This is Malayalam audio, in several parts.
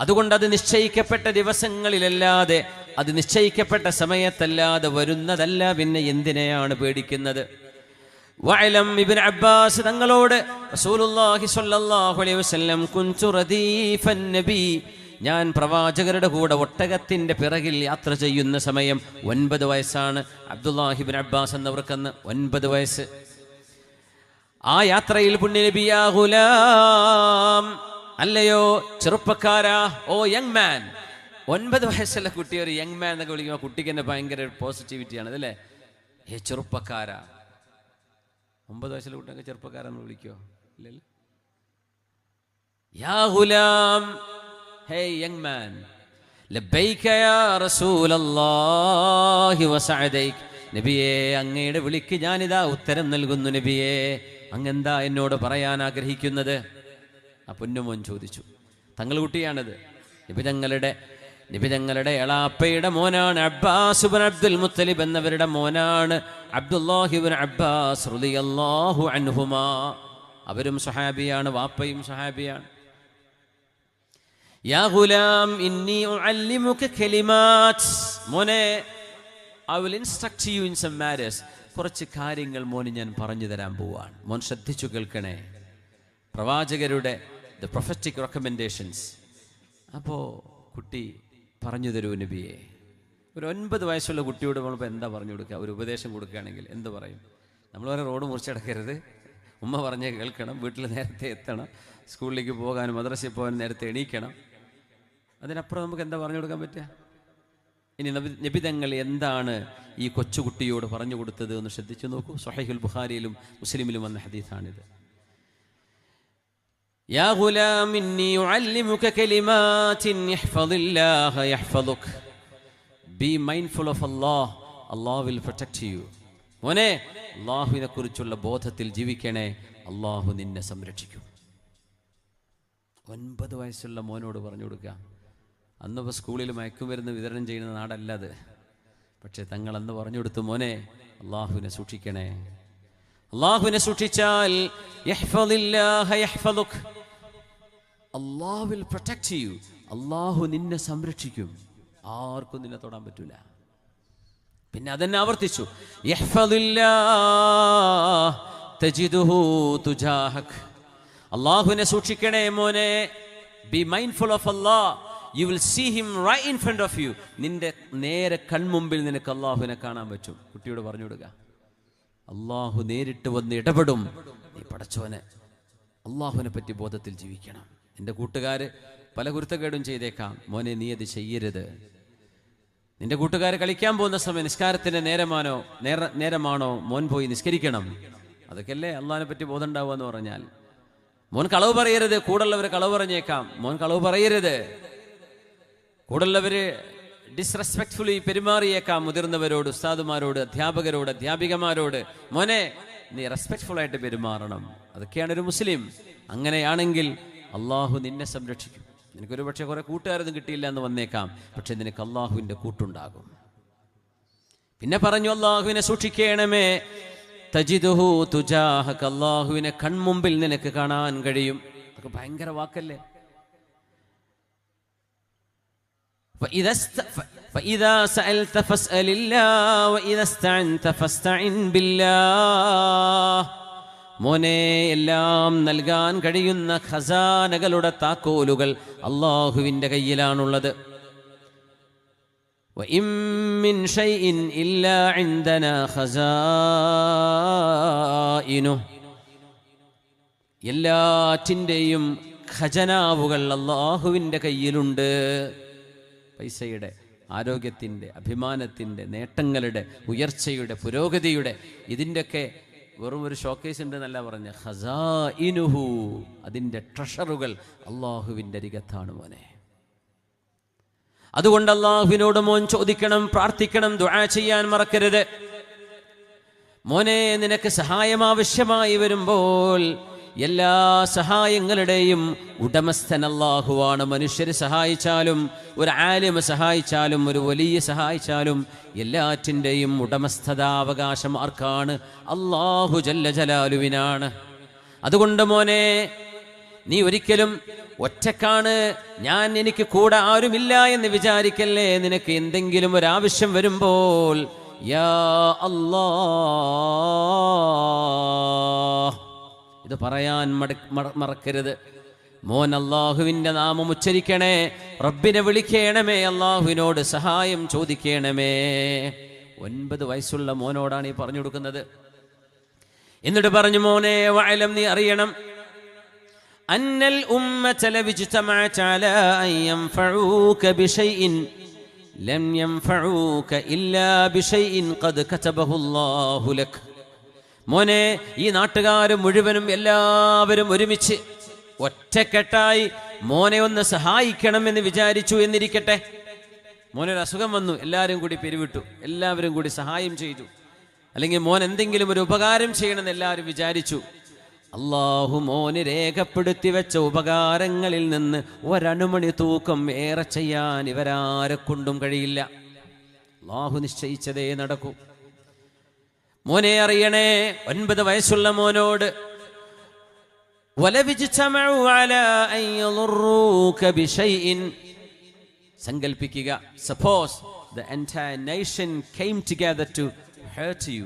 അതുകൊണ്ട് അത് നിശ്ചയിക്കപ്പെട്ട ദിവസങ്ങളിലല്ലാതെ അത് നിശ്ചയിക്കപ്പെട്ട സമയത്തല്ലാതെ വരുന്നതല്ല പിന്നെ എന്തിനെയാണ് പേടിക്കുന്നത്? ഇബ്നു അബ്ബാസ് തങ്ങളോട് റസൂലുള്ളാഹി സ്വല്ലല്ലാഹു അലൈഹി വസല്ലം ഞാൻ പ്രവാചകരുടെ കൂടെ ഒട്ടകത്തിന്റെ പിറകിൽ യാത്ര ചെയ്യുന്ന സമയം ഒൻപത് വയസ്സാണ്. അബ്ദുല്ലാഹിബിൻ അബ്ബാസ് എന്നവർക്കന്ന് ഒൻപത് വയസ്സ്. ആ യാത്രയിൽ പുണ്യനബിയാ ഗുലാം. അല്ലയോ ചെറുപ്പക്കാരാ? ഓ യങ് മാൻ ഒൻപത് വയസ്സുള്ള കുട്ടി ഒരു യങ് മാൻ എന്നൊക്കെ വിളിക്കുമ്പോൾ കുട്ടിക്ക് തന്നെ ഭയങ്കര പോസിറ്റിവിറ്റിയാണ് അതല്ലേ ഏ ചെറുപ്പക്കാരാ. ഒമ്പത് വയസ്സുള്ള കുട്ടിയൊക്കെ ചെറുപ്പക്കാരെന്ന് വിളിക്കോ ഇല്ലല്ലോ. യാ ഹുലാം ഹേ യങ് മാൻ നബിയെ അങ്ങയുടെ വിളിക്ക് ഞാനിതാ ഉത്തരം നൽകുന്നു നബിയെ. അങ്ങെന്താ എന്നോട് പറയാൻ ആഗ്രഹിക്കുന്നത് ആ പൊന്നുമോൻ ചോദിച്ചു തങ്ങൾ കുട്ടിയാണിത്? നബി തങ്ങളുടെ നബി തങ്ങളുടെ എളാപ്പയുടെ മോനാണ് അബ്ബാസ് അബ്ദുൽ മുത്തലിബ് എന്നവരുടെ മോനാണ് അബ്ദുല്ലാഹിബുൻ അബ്ബാസ് അൻഹുമാ. അവരും സഹാബിയാണ് വാപ്പയും സഹാബിയാണ് യാ ഗുലാം ഇന്നി ഉഅല്ലിമുക കലിമാത്ത്. മോനെ I will instruct you in some matters കുറച്ച് കാര്യങ്ങൾ മോന് ഞാൻ പറഞ്ഞു തരാൻ പോവാണ്. മോൻ ശ്രദ്ധിച്ചു കേൾക്കണേ. പ്രവാചകരുടെ ദ പ്രൊഫറ്റിക് റെക്കമെൻഡേഷൻസ് അപ്പോൾ കുട്ടി പറഞ്ഞു തരൂ നബിയെ. ഒരു ഒൻപത് വയസ്സുള്ള കുട്ടിയോട് നമ്മളിപ്പോൾ എന്താ പറഞ്ഞു കൊടുക്കുക? ഒരു ഉപദേശം കൊടുക്കുകയാണെങ്കിൽ എന്ത് പറയും? നമ്മൾ വരെ റോഡ് മുറിച്ചടക്കരുത് ഉമ്മ പറഞ്ഞ് കേൾക്കണം. വീട്ടിൽ നേരത്തെ എത്തണം. സ്കൂളിലേക്ക് പോകാനും മദ്രസയിൽ പോകാനും നേരത്തെ എണീക്കണം. അതിനപ്പുറം നമുക്ക് എന്താ പറഞ്ഞു കൊടുക്കാൻ പറ്റുക? ഇനി നബി നബിതങ്ങൾ എന്താണ് ഈ കൊച്ചുകുട്ടിയോട് പറഞ്ഞു കൊടുത്തത് എന്ന് ശ്രദ്ധിച്ചു നോക്കൂ. സൊഹൈഹുൽ ബുഖാരിയിലും മുസ്ലിമിലും വന്ന ഹദീസാണിത്. يا യാ ഗുലാം ഇന്നി യുഅല്ലിമുക കലിമാത്തിൻ ഇഹ്ഫദില്ലാഹ യഹ്ഫദുക. Be mindful of Allah Allah will protect you മോനെ അള്ളാഹുവിനെ കുറിച്ചുള്ള ബോധത്തിൽ ജീവിക്കണേ. അള്ളാഹു നിന്നെ സംരക്ഷിക്കും. ഒൻപത് വയസ്സുള്ള മോനോട് പറഞ്ഞു കൊടുക്കുക. അന്നിപ്പോൾ സ്കൂളിൽ മയക്കുമരുന്ന് വിതരണം ചെയ്യുന്ന നാടല്ല അത്. പക്ഷേ തങ്ങൾ അന്ന് പറഞ്ഞു കൊടുത്തു മോനെ അള്ളാഹുവിനെ സൂക്ഷിക്കണേ. അള്ളാഹുവിനെ സൂക്ഷിച്ചാൽ അള്ളാഹു വിൽ പ്രൊട്ടക്ട് ചെയ്യൂ. അള്ളാഹു നിന്നെ സംരക്ഷിക്കും. ആർക്കും നിന്നെ തൊടാൻ പറ്റൂല. പിന്നെ അതെന്നെ ആവർത്തിച്ചു. അള്ളാഹുവിനെ സൂക്ഷിക്കണേ മോനെ. Be mindful of Allah you will see him right in front of you നിന്റെ നേരെ കൺമുമ്പിൽ നിനക്ക് അള്ളാഹുവിനെ കാണാൻ പറ്റും. കുട്ടിയോട് പറഞ്ഞു കൊടുക്കുക അള്ളാഹു നേരിട്ട് വന്ന് ഇടപെടും. നീ പടച്ചോനെ. അള്ളാഹുവിനെ പറ്റി ബോധത്തിൽ ജീവിക്കണം. എന്റെ കൂട്ടുകാർ പല കുരുത്തക്കേടും ചെയ്തേക്കാം. മോനെ നീ അത് ചെയ്യരുത്. നിന്റെ കൂട്ടുകാർ കളിക്കാൻ പോകുന്ന സമയം നിസ്കാരത്തിന്റെ നേരമാണോ? നേര നേരമാണോ? മോൻ പോയി നിസ്കരിക്കണം. അതൊക്കെയല്ലേ അള്ളഹാനെ പറ്റി ബോധം ഉണ്ടാവുക എന്ന് പറഞ്ഞാൽ. മോൻ കളവ് പറയരുത്. കൂടുള്ളവർ കളവ് പറഞ്ഞേക്കാം. മോൻ കളവ് പറയരുത്. കൂടുള്ളവര് ഡിസ്റെസ്പെക്ട്ഫുള്ളി പെരുമാറിയേക്കാം. മുതിർന്നവരോട് ഉസ്താദുമാരോട് അധ്യാപകരോട് അധ്യാപികമാരോട്. മോനെ നീ റെസ്പെക്ട്ഫുൾ ആയിട്ട് പെരുമാറണം. അതൊക്കെയാണ് ഒരു മുസ്ലിം. അങ്ങനെയാണെങ്കിൽ അള്ളാഹു നിന്നെ സംരക്ഷിക്കും. നിനക്കൊരു പക്ഷേ കുറേ കൂട്ടുകാരൊന്നും കിട്ടിയില്ല എന്ന് വന്നേക്കാം. പക്ഷേ നിനക്ക് അള്ളാഹുവിന്റെ കൂട്ടുണ്ടാകും. പിന്നെ പറഞ്ഞു അള്ളാഹുവിനെ സൂക്ഷിക്കണമേ. തജിദുഹു തുജാഹക്ക് അള്ളാഹുവിനെ കൺമുമ്പിൽ നിനക്ക് കാണാൻ കഴിയും. അതൊക്കെ ഭയങ്കര വാക്കല്ലേ? ഫസ്അലില്ലാ മോനെ എല്ലാം നൽകാൻ കഴിയുന്ന ഖസാനകളുടെ താക്കോലുകൾ അള്ളാഹുവിന്റെ കയ്യിലാണുള്ളത്. എല്ലാറ്റിന്റെയും ഖജനാവുകൾ അള്ളാഹുവിന്റെ കയ്യിലുണ്ട്. പൈസയുടെ ആരോഗ്യത്തിന്റെ അഭിമാനത്തിന്റെ നേട്ടങ്ങളുടെ ഉയർച്ചയുടെ പുരോഗതിയുടെ ഇതിന്റെയൊക്കെ വെറും ഒരു ഷോക്കേസ് ഉണ്ട് എന്നല്ല പറഞ്ഞ. ഖസാഇനുഹു അതിന്റെ ട്രഷറുകൾ അള്ളാഹുവിന്റെ അരികത്താണ് മോനെ. അതുകൊണ്ട് അള്ളാഹുവിനോട് മോൻ ചോദിക്കണം പ്രാർത്ഥിക്കണം ദുആ ചെയ്യാൻ മറക്കരുത്. മോനെ നിനക്ക് സഹായം ആവശ്യമായി വരുമ്പോൾ എല്ലാ സഹായങ്ങളുടെയും ഉടമസ്ഥൻ അള്ളാഹുവാണ് മനുഷ്യരെ സഹായിച്ചാലും ഒരു ആലിമ സഹായിച്ചാലും ഒരു വലിയ സഹായിച്ചാലും എല്ലാറ്റിന്റെയും ഉടമസ്ഥതാവകാശം ആർക്കാണ്? അള്ളാഹു ജല്ല ജലാലുവിനാണ്. അതുകൊണ്ട് മോനെ നീ ഒരിക്കലും ഒറ്റക്കാണ് ഞാൻ എനിക്ക് കൂടെ ആരുമില്ല എന്ന് വിചാരിക്കല്ലേ? നിനക്ക് എന്തെങ്കിലും ഒരു ആവശ്യം വരുമ്പോൾ യാ അല്ലാ ഇത് പറയാൻ മറക്കരുത്. മോൻ അള്ളാഹുവിന്റെ നാമം ഉച്ചരിക്കണേ. റബ്ബിനെ വിളിക്കണമേ. അള്ളാഹുവിനോട് സഹായം ചോദിക്കണമേ. ഒൻപത് വയസ്സുള്ള മോനോടാണ് ഈ പറഞ്ഞു കൊടുക്കുന്നത്. എന്നിട്ട് പറഞ്ഞു മോനെ വയലം നീ അറിയണം. അന്നൽ ഉമ്മത ലവിജ്തമഅത് മോനെ ഈ നാട്ടുകാർ മുഴുവനും എല്ലാവരും ഒരുമിച്ച് ഒറ്റക്കെട്ടായി മോനെ ഒന്ന് സഹായിക്കണം എന്ന് വിചാരിച്ചു എന്നിരിക്കട്ടെ. മോനൊരു അസുഖം വന്നു എല്ലാവരും കൂടി പിരിവിട്ടു എല്ലാവരും കൂടി സഹായം ചെയ്തു. അല്ലെങ്കിൽ മോൻ എന്തെങ്കിലും ഒരു ഉപകാരം ചെയ്യണമെന്ന് എല്ലാവരും വിചാരിച്ചു. അള്ളാഹു മോന് രേഖപ്പെടുത്തി വെച്ച ഉപകാരങ്ങളിൽ നിന്ന് ഒരണുമണി തൂക്കം ഏറെ ചെയ്യാൻ ഇവരാരെ കൊണ്ടും കഴിയില്ല. അള്ളാഹു നിശ്ചയിച്ചതേ നടക്കൂ. മോനെ അറിയണേ ഒൻപത് വയസ്സുള്ള മോനോട് സങ്കൽപ്പിക്കുക suppose the entire nation came together to hurt you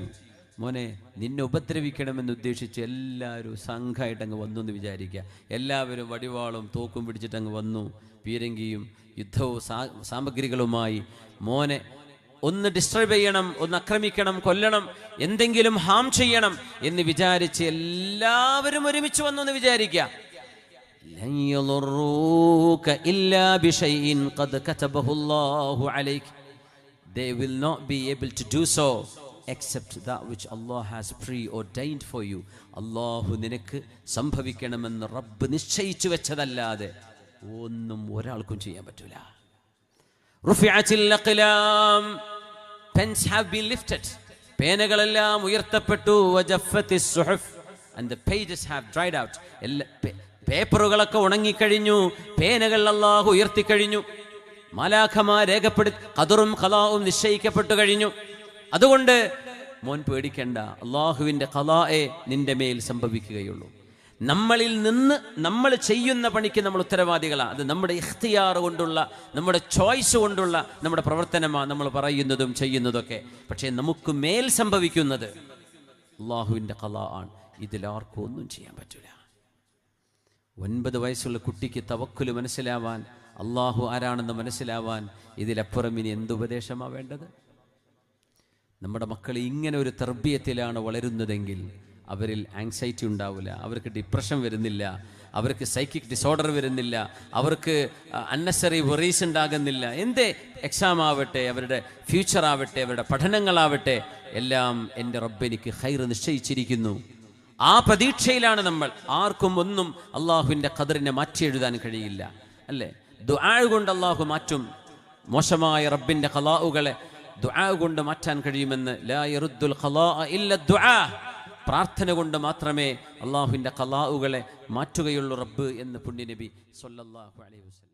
മോനെ നിന്നെ ഉപദ്രവിക്കണമെന്ന് ഉദ്ദേശിച്ച് എല്ലാവരും സംഘമായിട്ട് അങ്ങ് വന്നു എന്ന് വിചാരിക്കുക. എല്ലാവരും വടിവാളും തോക്കും പിടിച്ചിട്ട് അങ്ങ് വന്നു. പീരങ്കിയും യുദ്ധവും സാമഗ്രികളുമായി. മോനെ ഒന്ന് ഡിസ്റ്റർബ് ചെയ്യണം ഒന്ന് ആക്രമിക്കണം കൊല്ലണം എന്തെങ്കിലും ഹാം ചെയ്യണം എന്ന് വിചാരിച്ച് എല്ലാവരും ഒരുമിച്ച് വന്നു എന്ന് വിചാരിക്കുക നിനക്ക് സംഭവിക്കണമെന്ന് റബ്ബ് നിശ്ചയിച്ചു വെച്ചതല്ലാതെ ഒന്നും ഒരാൾക്കും ചെയ്യാൻ പറ്റൂല. Pens have been lifted. പേനകളെല്ലാം ഉയർത്തപ്പെട്ടു. and the pages have dried out. പേപ്പറുകളൊക്കെ ഉണങ്ങിക്കഴിഞ്ഞു. പേനകൾ അള്ളാഹു ഉയർത്തിക്കഴിഞ്ഞു. മാലാഖമാ രേഖപ്പെടുത്തി കതറും കലാവും നിശ്ചയിക്കപ്പെട്ടു കഴിഞ്ഞു. അതുകൊണ്ട് മോൻ പേടിക്കണ്ട. അള്ളാഹുവിന്റെ കലായെ നിന്റെ മേൽ സംഭവിക്കുകയുള്ളൂ. നമ്മളിൽ നിന്ന് നമ്മൾ ചെയ്യുന്ന പണിക്ക് നമ്മൾ ഉത്തരവാദികളാണ് അത് നമ്മുടെ ഇഖ്തിയാർ കൊണ്ടുള്ള നമ്മുടെ ചോയ്സ് കൊണ്ടുള്ള നമ്മുടെ പ്രവർത്തനമാണ് നമ്മൾ പറയുന്നതും ചെയ്യുന്നതൊക്കെ. പക്ഷേ നമുക്ക് മേൽ സംഭവിക്കുന്നത് അള്ളാഹുവിന്റെ കല ആണ്. ഇതിലാർക്കും ഒന്നും ചെയ്യാൻ പറ്റില്ല ഒൻപത് വയസ്സുള്ള കുട്ടിക്ക് തവക്കുൽ മനസ്സിലാവാൻ അള്ളാഹു ആരാണെന്ന് മനസ്സിലാവാൻ ഇതിലപ്പുറം ഇനി എന്തുപദേശമാണ് വേണ്ടത്? നമ്മുടെ മക്കൾ ഇങ്ങനെ ഒരു തർബീയത്തിലാണ് വളരുന്നതെങ്കിൽ അവരിൽ ആങ്സൈറ്റി ഉണ്ടാവില്ല അവർക്ക് ഡിപ്രഷൻ വരുന്നില്ല അവർക്ക് സൈക്കിക് ഡിസോർഡർ വരുന്നില്ല അവർക്ക് അന്നസറി വെറീസ് ഉണ്ടാകുന്നില്ല. എന്തേ എക്സാം ആവട്ടെ അവരുടെ ഫ്യൂച്ചർ ആവട്ടെ അവരുടെ പഠനങ്ങളാവട്ടെ എല്ലാം എന്റെ റബ്ബെനിക്ക് ഹൈർ നിശ്ചയിച്ചിരിക്കുന്നു. ആ പ്രതീക്ഷയിലാണ് നമ്മൾ. ആർക്കും ഒന്നും അള്ളാഹുവിന്റെ ഖദറിനെ മാറ്റി എഴുതാൻ കഴിയില്ല. അല്ലേ? ദുആ കൊണ്ട് അള്ളാഹു മാറ്റും. മോശമായ റബ്ബിന്റെ ഖലാഉകളെ ദുആ കൊണ്ട് മാറ്റാൻ കഴിയുമെന്ന് ലാ യറുദ്ദുൽ ഖലാഅ ഇല്ല ദുആ. പ്രാർത്ഥന കൊണ്ട് മാത്രമേ അള്ളാഹുവിന്റെ കലാവുകളെ മാറ്റുകയുള്ളൂ റബ്ബ് എന്ന് പുണ്യനബി സൊല്ലാഹു അലൈഹി വസല്ലം.